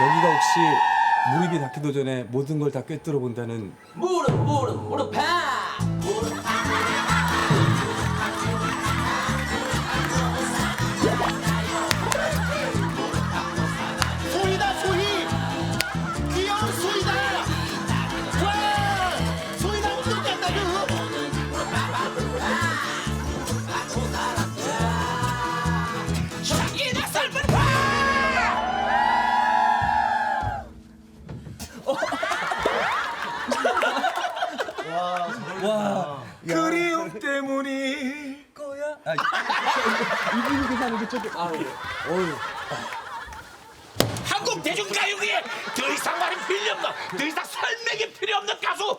여기가 혹시 무릎이 닿기도 전에 모든 걸 다 꿰뚫어 본다는 무릎 무릎 무릎 파 무릎 소 계산하는 게 조금 아, 예. 어휴. 한국 대중가요계에 더 이상 말이 필요 없는 더 이상 설명이 필요 없는 가수!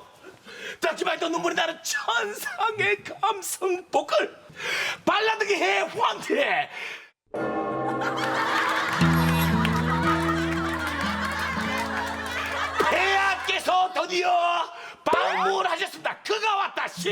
해도 눈물이 나는 천상의 감성 보컬! 발라드계의 황태! 폐하께서 드디어 방문하셨습니다. 그가 왔다. 신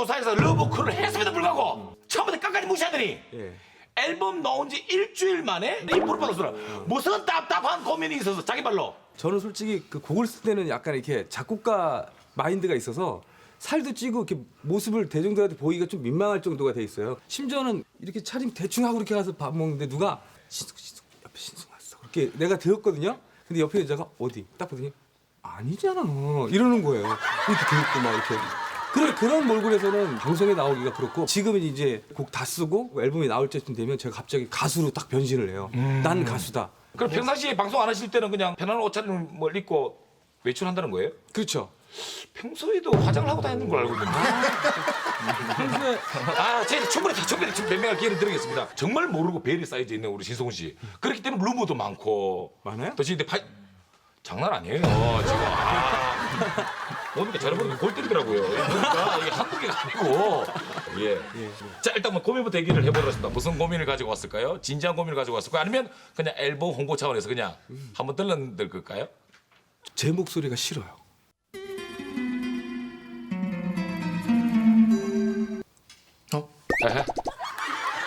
도사에서 러브콜을 했음에도 불구하고 처음부터 끝까지 무시하더니 예. 앨범 나온 지 일주일 만에 이 무릎팍 도사를 무슨 답답한 고민이 있어서 자기 발로 저는 솔직히 그 곡을 쓸 때는 약간 이렇게 작곡가 마인드가 있어서 살도 찌고 이렇게 모습을 대중들한테 보이기가 좀 민망할 정도가 돼 있어요. 심지어는 이렇게 차림 대충 하고 이렇게 가서 밥 먹는데 누가 신승 신승 옆에 신승 왔어. 그렇게 내가 들었거든요. 근데 옆에 여자가 어디 딱 보더니 아니잖아 이러는 거예요. 이렇게 들었고 막 이렇게. 그런 그런 몰골에서는 방송에 나오기가 그렇고 지금은 이제 곡 다 쓰고 앨범이 나올 때쯤 되면 제가 갑자기 가수로 딱 변신을 해요. 난 가수다. 그럼 평상시에 방송 안 하실 때는 그냥 편안한 옷차림을 입고 외출한다는 거예요? 그렇죠. 평소에도 화장을 하고 다니는 걸 알고 있는데 평소에 아, 제가 충분히 충분히 지금 변명할 기회를 드리겠습니다. 정말 모르고 베일이 쌓여져 있는 우리 신성훈 씨. 그렇기 때문에 루머도 많고. 많아요? 또 지금 파 장난 아니에요. 지금 아. 오니까 저러보니까 골 때리더라고요. 그러니까 이게 한두 개가 아니고. 예. 자 일단 뭐 고민부터 얘기를 해보겠습니다. 무슨 고민을 가지고 왔을까요? 진지한 고민을 가지고 왔을까요? 아니면 그냥 앨범 홍보 차원에서 그냥 한번 들러들까요? 제 목소리가 싫어요. 에헤.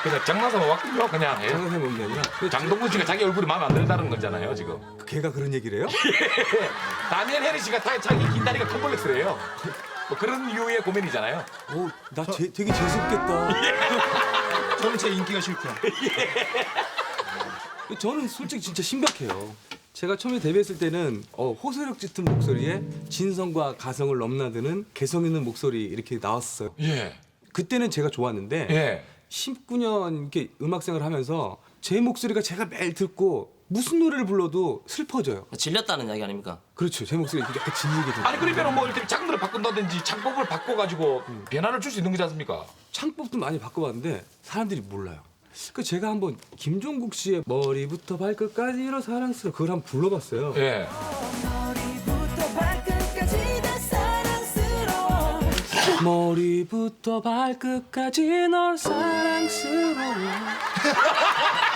그냥 장난삼아 왔군요. 그냥. 예. 장난해 먹는 게 아니라 그 장동건 씨가 자기 얼굴이 마음에 안 든다는 거잖아요, 지금. 걔가 그런 얘기를 해요? 다니엘 해리 씨가 다 자기 긴 다리가 컴플렉스래요. 뭐 그런 이유의 고민이잖아요. 오, 나 제, 되게 재수없겠다. 저는 제 인기가 싫고요. 저는 솔직히 진짜 심각해요. 제가 처음에 데뷔했을 때는 어, 호소력 짙은 목소리에 진성과 가성을 넘나드는 개성 있는 목소리 이렇게 나왔어요. 예. 그때는 제가 좋았는데 예. 19년 이렇게 음악 생활을 하면서 제 목소리가 제가 매일 듣고 무슨 노래를 불러도 슬퍼져요. 질렸다는 이야기 아닙니까? 그렇죠. 제 목소리가 약간 질리게 돼요. 아니 그러면 뭐 이렇게 장르를 바꾼다든지 창법을 바꿔가지고 변화를 줄 수 있는 거지 않습니까? 창법도 많이 바꿔봤는데 사람들이 몰라요. 그 제가 한번 김종국 씨의 머리부터 발끝까지로 사랑스러워 그걸 한번 불러봤어요. 예. 머리부터 발끝까지 다 사랑스러워 머리부터 발끝까지 널 사랑스러워.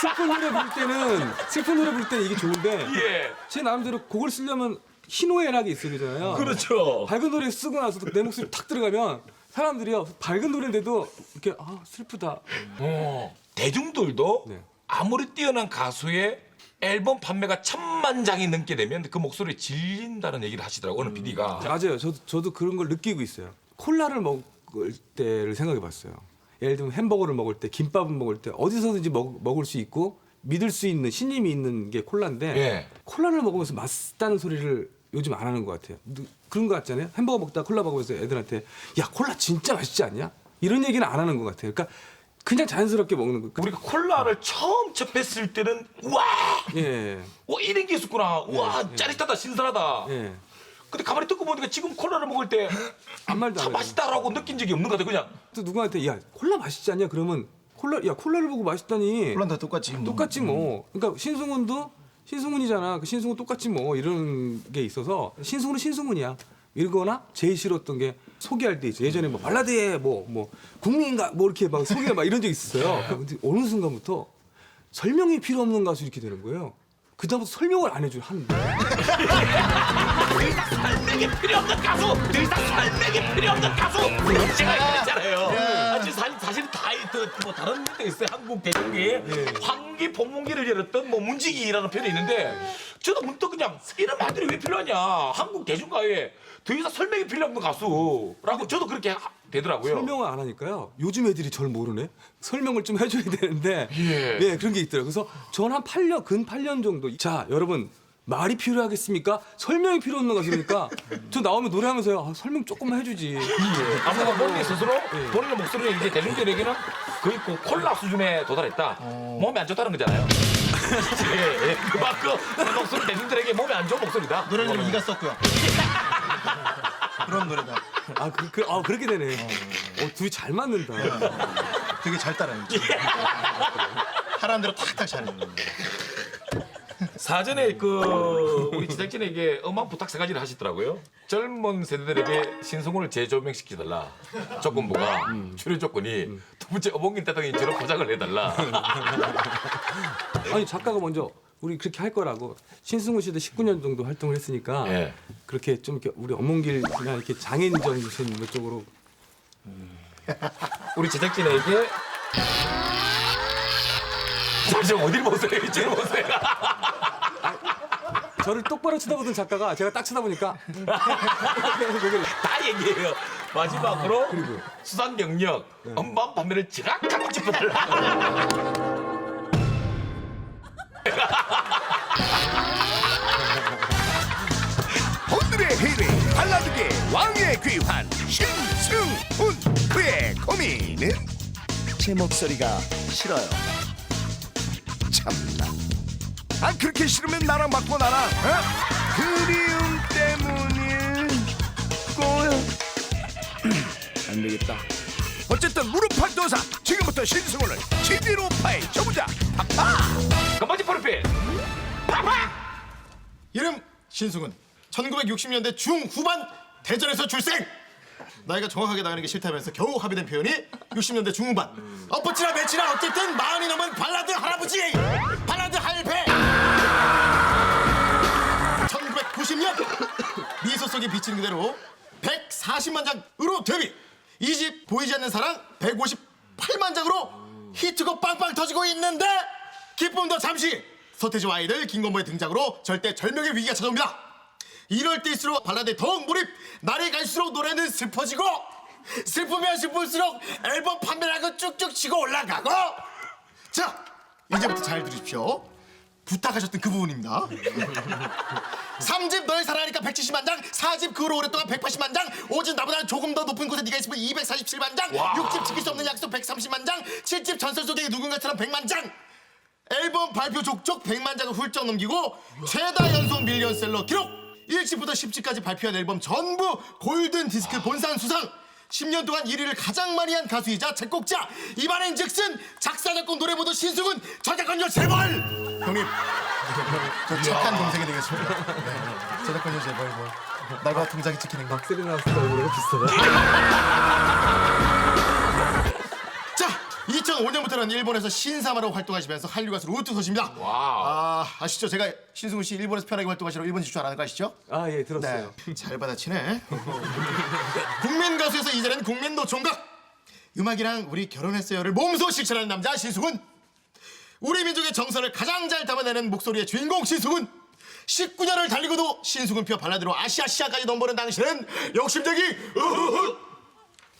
슬픈 노래 부를 때는 슬픈 노래 부를 때는 이게 좋은데 예. 제 나름대로 곡을 쓰려면 희노애락이 있어야 되잖아요. 그렇죠. 밝은 노래 쓰고 나서도 내 목소리 탁 들어가면 사람들이요 밝은 노래인데도 이렇게 아 슬프다. 어. 대중들도 네. 아무리 뛰어난 가수의 앨범 판매가 천만 장이 넘게 되면 그 목소리에 질린다는 얘기를 하시더라고 어느 PD가. 맞아요. 저도 저도 그런 걸 느끼고 있어요. 콜라를 먹을 때를 생각해 봤어요. 예를 들면 햄버거를 먹을 때, 김밥을 먹을 때 어디서든지 먹, 먹을 수 있고 믿을 수 있는 신임이 있는 게 콜라인데 예. 콜라를 먹으면서 맛있다는 소리를 요즘 안 하는 것 같아요. 누- 그런 거 같잖아요. 햄버거 먹다 콜라 먹으면서 애들한테 야 콜라 진짜 맛있지 않냐? 이런 얘기는 안 하는 것 같아요. 그러니까 그냥 자연스럽게 먹는 거. 우리가 콜라를 처음 접했을 때는 와, 예, 와 이런 게 있었구나. 와 짜릿하다 신선하다. 예. 근데 가만히 듣고 보니까 지금 콜라를 먹을 때 아무 말도 참안 해요. 맛있다라고 느낀 적이 없는 것 같아 그냥. 또 누구한테 야 콜라 맛있지 않냐? 그러면 콜라 야 콜라를 보고 맛있다니. 물론 다 똑같지. 뭐. 똑같지 뭐. 그러니까 신승훈도 신승훈이잖아. 그 신승훈 똑같지 뭐 이런 게 있어서 신승훈은 신승훈이야. 이거나 제일 싫었던 게 소개할 때 있죠. 예전에 뭐 발라드에 뭐 뭐 국민가 뭐 이렇게 막 소개 막 이런 적 있었어요. 근데 어느 순간부터 설명이 필요 없는 가수 이렇게 되는 거예요. 그다음부터 설명을 안 해줘 하는데. 설명이 필요 없는 가수 더 이상 설명이 필요 없는 가수 제가 그랬잖아요 아, 지금 사실, 사실 다, 그, 뭐 다른 데 있어요. 한국 대중계에 황기 본문기를 열었던 뭐 문지기라는 표현이 있는데 저도 문득 그냥 이런 말들이 왜 필요하냐. 한국 대중가에 더 이상 설명이 필요 없는 가수라고 저도 그렇게 하- 되더라고요. 설명을 안 하니까요. 요즘 애들이 절 모르네. 설명을 좀 해줘야 되는데. 예. 그런 게 있더라고요. 그래서 전 한 8년 근 8년 정도. 자 여러분 말이 필요하겠습니까? 설명이 필요 없는 가수니까 저 나오면 노래하면서요 아, 설명 조금만 해주지. 아무가 본인 스스로 본인의 목소리를 이제 대중들에게는 거의 그 콜라 수준에 도달했다. 몸이 안 좋다는 거잖아요. 예, 예. 그만큼 그 목소리 대중들에게 몸이 안 좋은 목소리다. 노래를 좀 이가 썼고요. 그런 노래다. 아, 그, 그, 아 그렇게 되네. 어, 둘이 잘 맞는다. 되게 잘 따라요. 하라는 대로 탁탁 잘해요. 사전에 그 우리 제작진에게 엄한 부탁 세 가지를 하시더라고요. 젊은 세대들에게 신성훈을 재조명시켜달라. 조건부가 출연 조건이 두 번째 어몽길 대통령처럼 포장을 해달라. 아니 작가가 먼저 우리 그렇게 할 거라고 신승훈 씨도 19년 정도 활동을 했으니까 예. 그렇게 좀 이렇게 우리 어몽길이나 이렇게 장인정 무슨 뭐 쪽으로 우리 제작진에게 잠시만 어딜 보세요? 이쪽을 보세요. 저를 똑바로 쳐다보던 작가가 제가 딱 쳐다보니까 다 얘기해요. 마지막으로 수상 경력, 엄반 판매를 정확하게 짚어달라. 오늘의 1위 발라드계 왕의 귀환 신승훈 그의 고민은? 제 목소리가 싫어요. 참나 아 그렇게 싫으면 나랑 바꿔 나랑 어? 그리움 때문일 거야 안 되겠다 어쨌든 무릎팍 도사 지금부터 신승훈을 CD로 파헤쳐보자 팍팍 건반지 프로필. 이름 신승훈. 1960년대 중후반 대전에서 출생. 나이가 정확하게 나가는 게 싫다면서 겨우 합의된 표현이 60년대 중후반. 엎어치나 매치나 어쨌든 마흔이 넘은 발라드 할아버지. 발라드 할배. 1990년 미소 속에 비치는 그대로 140만 장으로 데뷔. 이 집 보이지 않는 사랑 158만 장으로 히트곡 빵빵 터지고 있는데 기쁨도 잠시 서태지와 아이들 김건모의 등장으로 절대 절명의 위기가 찾아옵니다. 이럴 때일수록 발라드에 더욱 몰입 날이 갈수록 노래는 슬퍼지고 슬프면 슬플수록 앨범 판매량은 쭉쭉 치고 올라가고 자 이제부터 잘 들으십시오 부탁하셨던 그 부분입니다. 3집 널 사랑하니까 170만 장 4집 그 후로 오랫동안 180만 장 5집 나보다 조금 더 높은 곳에 네가 있으면 247만 장 6집 지킬 수 없는 약속 130만 장 7집 전설 속의 누군가처럼 100만 장. 앨범 발표 족족 100만 장을 훌쩍 넘기고 최다 연속 밀리언셀러 기록. 1집부터 10집까지 발표한 앨범 전부 골든 디스크 본상 수상. 10년 동안 1위를 가장 많이 한 가수이자 작곡자. 이번엔 즉슨 작사 작곡 노래 모두 신승훈 저작권료 제발 형님 저 착한 동생이 되겠습니다 네, 저작권료 제발 뭐 날과 동작이 지키는 거 세리나 스타 얼굴이랑 비슷하다. 자, 2005년부터는 일본에서 신사마로 활동하시면서 한류 가수로 우뚝 서십니다. 아, 아시죠? 제가 신승훈 씨 일본에서 편하게 활동하시라고 일본 지출 안 하는 거 아시죠? 아 예 들었어요. 네. 잘 받아치네. 국민 가수에서 이제는 국민 노총각. 음악이랑 우리 결혼했어요를 몸소 실천하는 남자 신승훈. 우리 민족의 정서를 가장 잘 담아내는 목소리의 주인공 신승훈. 19년을 달리고도 신승훈표 발라드로 아시아시아까지 넘보는 당신은 욕심쟁이.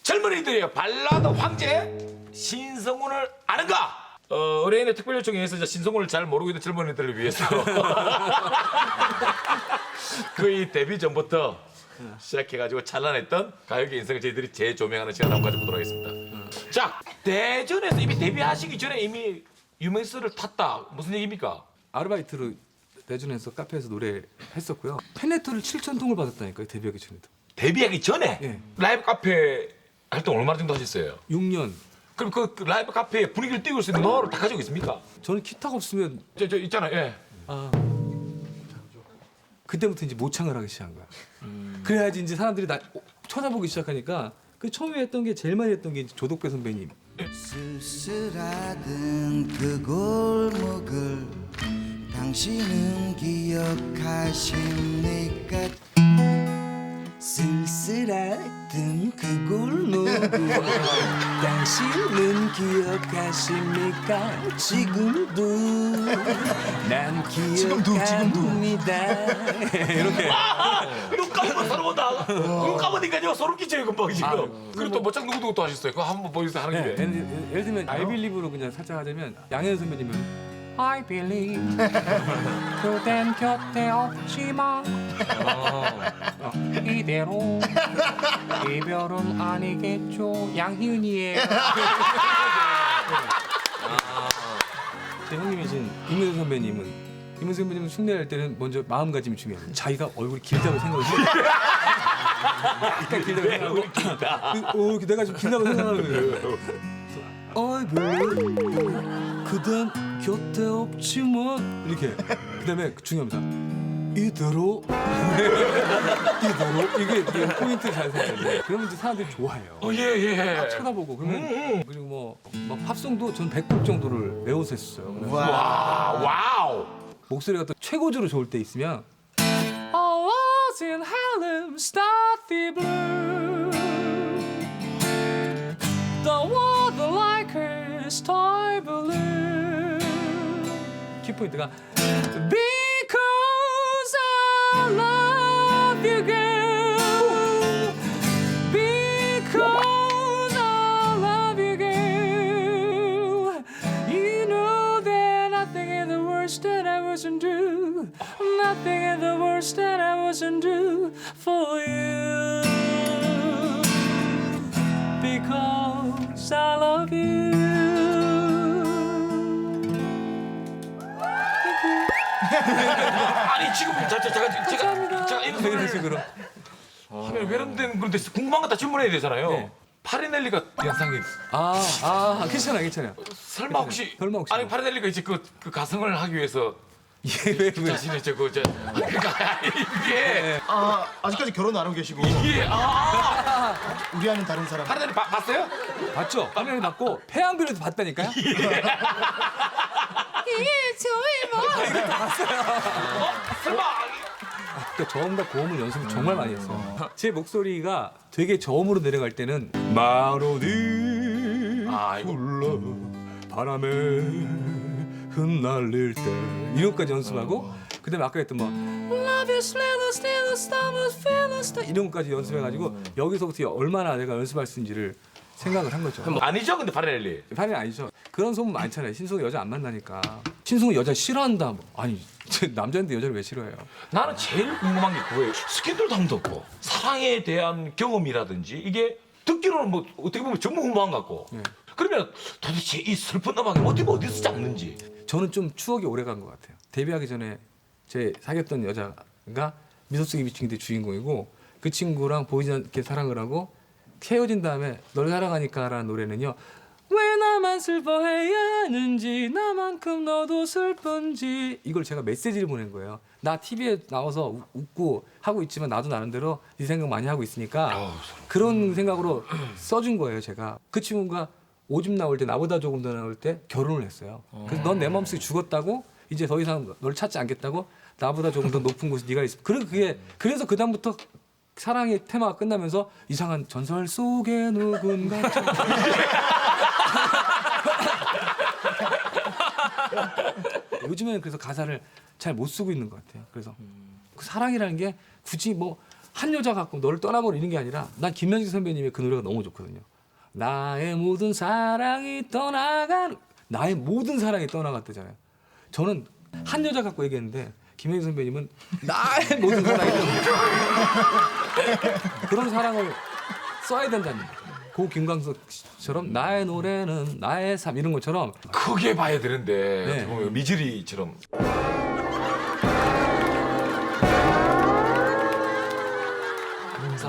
젊은이들이요 발라드 황제 신성훈을 아는가? 어, 의뢰인의 특별 요청에 의해서 신성훈을 잘 모르고 있는 젊은이들을 위해서 그의 데뷔 전부터 시작해가지고 찬란했던 가요계 인생을 저희들이 재조명하는 시간 한번 가져보도록 하겠습니다. 자 대전에서 이미 데뷔하시기 전에 이미 유명세를 탔다 무슨 얘기입니까? 아르바이트로 대전에서 카페에서 노래 했었고요. 팬레터를 7천 통을 받았다니까요 데뷔하기 전에도. 데뷔하기 전에 예. 라이브 카페 활동 얼마나 정도 하셨어요? 6년. 그럼 그, 그 라이브 카페에 분위기를 띄울 수 있는 노하우를 다 가지고 있습니까? 저는 기타가 없으면 저, 저 있잖아요. 예. 아 그때부터 이제 모창을 하기 시작한 거야. 그래야지 이제 사람들이 나 어, 찾아보기 시작하니까 그 처음에 했던 게 제일 많이 했던 게 이제 조덕배 선배님. 쓸쓸하던 그 골목을 당신은 기억하십니까? 알았던 그 골목을 당신은 기억하십니까? 지금도 난 기억합니다. 이렇게 눈 감으면 소름 온다. 눈 감으니까요 소름 끼쳐요 금방 지금. 그리고 또 멋쩍 누구 누구 또 하셨어요. 그거 한번 보여주세요 하는 네, 김에. 예를, 예를 들면 I believe로 그냥 살짝 하자면 양현 선배님은 I believe 그댄 곁에 없지만 어, 이대로 이별은 아니겠죠. 양희은이에요. 제 형님이신 김민수 선배님은 김민수 선배님은 흉내낼 때는 먼저 마음가짐이 중요해요 자기가 얼굴이 길다고 생각을 해요 일단 길다고 생각하고 그, 어, 내가 좀 길다고 생각하는 거예요 I believe 그댄 곁에 없지만 이렇게 그다음에 중요합니다. 이대로 이대로 이게, 이게 포인트 잘 생각해야 돼. 그러면 이제 사람들이 좋아해요. 어, 예 예. 쳐다보고 그러면 그리고 뭐, 뭐 팝송도 전 100곡 정도를 외워서 했어요. 그래서 와 와우. 목소리가 또 최고조로 좋을 때 있으면 I was in Harlem, starty blue The water like a sky blue 키포인트가 Because I love you girl for you Because I love you 아니 지금 자, 자, 제가 제가 감사합니다. 제가 이런 이런 소리를 식으로 하면 외람된 그런데 궁금한 거다 질문해야 되잖아요. 네. 파리넬리가 연상이 아, 아, 괜찮아, 괜찮아. 설마 혹시 설마 혹시 아니 뭐. 파리넬리가 이제 그, 그 가성을 하기 위해서 이게 왜, 왜. 자신의 저그저 그러니까 이게 아 아직까지 결혼 안 하고 계시고 이게 아 우리와는 다른 사람. 봐- 봤어요? 봤죠? 화면을 받고 폐암비료도 봤다니까요? 설마 그러니까 저음과 고음을 연습을 정말 많이 했어요. 제 목소리가 되게 저음으로 내려갈 때는 마로디 아 이거 불러 바람에 흩날릴 때 이런까지 연습하고 그다음에 아까 했던 뭐 Love you still still summer feel still 이런 것까지 연습해가지고 여기서부터 얼마나 내가 연습할 수 있는지를 생각을 한 거죠. 아니죠 근데 파리넬리 판이 아니죠. 그런 소문 많잖아요. 신성이 여자 안 만나니까. 신성이 여자 싫어한다. 뭐. 아니 저 남자인데 여자를 왜 싫어해요? 나는 제일 궁금한 게 그거예요. 번도 없고 사랑에 대한 경험이라든지 이게 듣기로는 뭐 어떻게 보면 전무후무한 것 같고 네. 그러면 도대체 이 슬픈 음악이 어디 어디서 잡는지 저는 좀 추억이 오래 간 것 같아요. 데뷔하기 전에 제 사귀었던 여자가 미소 속의 미친기의 주인공이고 그 친구랑 보이지 않게 사랑을 하고 헤어진 다음에 널 사랑하니까라는 노래는요. 왜 나만 슬퍼해야 하는지 나만큼 너도 슬픈지 이걸 제가 메시지를 보낸 거예요. 나 TV에 나와서 우- 웃고 하고 있지만 나도 나름대로 이 생각 많이 하고 있으니까 그런 생각으로 써준 거예요. 제가 그 친구가 오줌 나올 때 나보다 조금 더 나올 때 결혼을 했어요. 그래서 넌 내 마음속에 죽었다고 이제 더 이상 널 찾지 않겠다고 나보다 조금 더 높은 곳에 네가 있어. 그래 그게 그래서 그 다음부터 사랑의 테마가 끝나면서 이상한 전설 속에 누군가 요즘에는 그래서 가사를 잘 못 쓰고 있는 것 같아요. 그래서 그 사랑이라는 게 굳이 뭐 한 여자 갖고 너를 떠나버리는 게 아니라 난 김현식 선배님의 그 노래가 너무 좋거든요. 나의 모든 사랑이 떠나간 나의 모든 사랑이 떠나갔다잖아요. 저는 한 여자 갖고 얘기했는데 김현식 선배님은 나의 모든 사랑이 떠나갔다. 그런 사랑을 써야 된다는. 고 김광석처럼 나의 노래는 나의 삶 이런 것처럼 크게 봐야 되는데 네. 어떻게 보면 미즈리처럼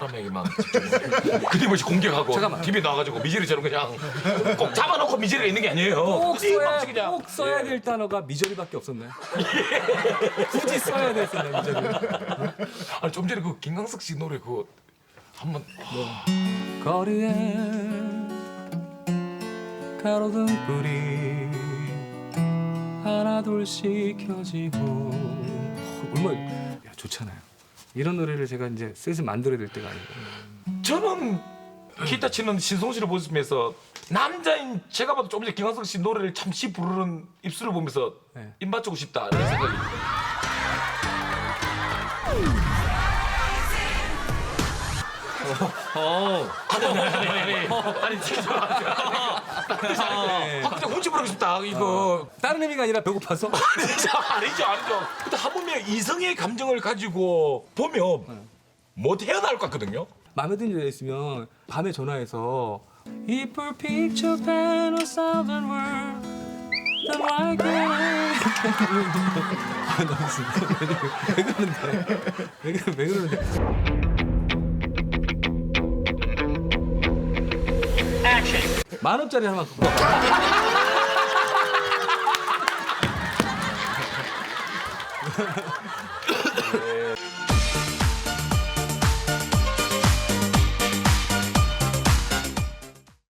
사람에게만 그림없이 공격하고 잠깐만. TV에 나와가지고 미즈리처럼 그냥 꼭 잡아놓고 미즈리가 있는 게 아니에요. 꼭 써야, 그냥. 꼭 써야 될 단어가 미저리밖에 없었나요? 굳이 써야 됐었나 미저리. 아니 좀 전에 그 김광석 씨 노래 그거 한번 거리에 가로등 불이 하나 둘씩 켜지고 얼마 야 좋잖아요. 이런 노래를 제가 이제 슬슬 만들어야 될 때가 아닌가. 저는 기타 치는 신성 씨를 보면서 남자인 제가 봐도 조금 전 김한석 씨 노래를 잠시 부르는 입술을 보면서 네. 입 맞추고 싶다라는 생각이 어, 어. 어, 아니, 아니, 아니, 아니, 어. 아, 그냥 뭔지 모르고 싶다 이거. 어. 다른 의미가 아니라 배고파서. 아니죠, 아니죠, 아니죠. 근데 하물며 이성의 감정을 가지고 보면 네. 뭐 못 헤어나올 것 같거든요. 마음에 드는 여자 있으면 밤에 전화해서 If a picture pen or 아, 왜 그러는데 왜, 왜 그러는데 만 원짜리 하나 갖고